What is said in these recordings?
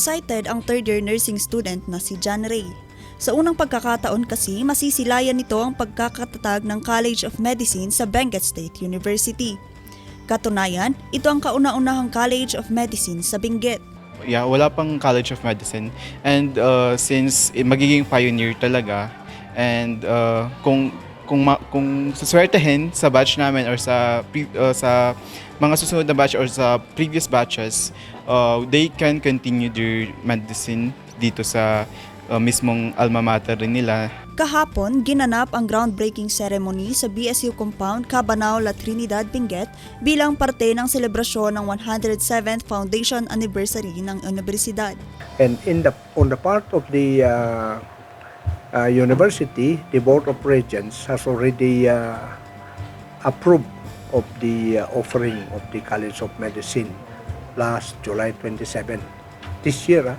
Excited ang third-year nursing student na si John Ray. Sa unang pagkakataon kasi, masisilayan nito ang pagkakatatag ng College of Medicine sa Benguet State University. Katunayan, ito ang kauna-unahang College of Medicine sa Benguet. Yeah, wala pang College of Medicine. And uh, since eh, magiging pioneer talaga, and uh, kung kung ma- kung suswertehin sa batch namin or sa pre- uh, sa mga susunod na batch or sa previous batches, uh, they can continue their medicine dito sa uh, mismong alma mater rin nila Kahapon, ginanap ang groundbreaking ceremony sa BSU compound Cabanao La Trinidad, Benguet bilang parte ng selebrasyon ng 107th Foundation Anniversary ng Universidad. And in the on the part of the uh, uh, university, the board of regents has already uh, approved of the uh, offering of the College of Medicine last July 27 this year. ah.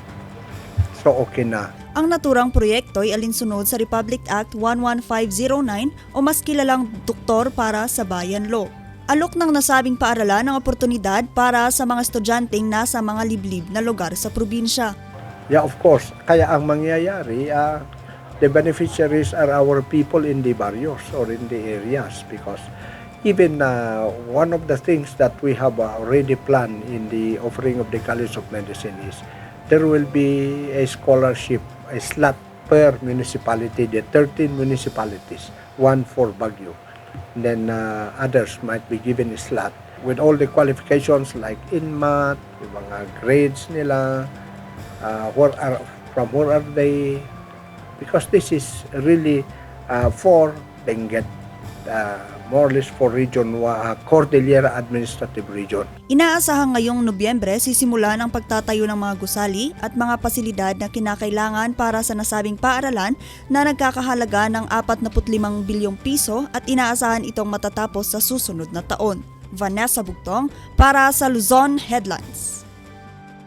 So okay na. Ang naturang proyekto ay alinsunod sa Republic Act 11509 o mas kilalang Doktor para sa Bayan Law. Alok ng nasabing paaralan ang oportunidad para sa mga estudyanteng nasa mga liblib na lugar sa probinsya. Yeah, of course. Kaya ang mangyayari, uh, the beneficiaries are our people in the barrios or in the areas because even uh, one of the things that we have already planned in the offering of the College of Medicine is there will be a scholarship, a slot per municipality, the 13 municipalities, one for Baguio. And then uh, others might be given a slot with all the qualifications like INMAT, yung mga grades nila, uh, where are from where are they because this is really uh, for Benguet uh, more or less for region uh, Cordillera Administrative Region Inaasahan ngayong Nobyembre sisimulan ang pagtatayo ng mga gusali at mga pasilidad na kinakailangan para sa nasabing paaralan na nagkakahalaga ng 45 bilyong piso at inaasahan itong matatapos sa susunod na taon. Vanessa Bugtong para sa Luzon Headlines.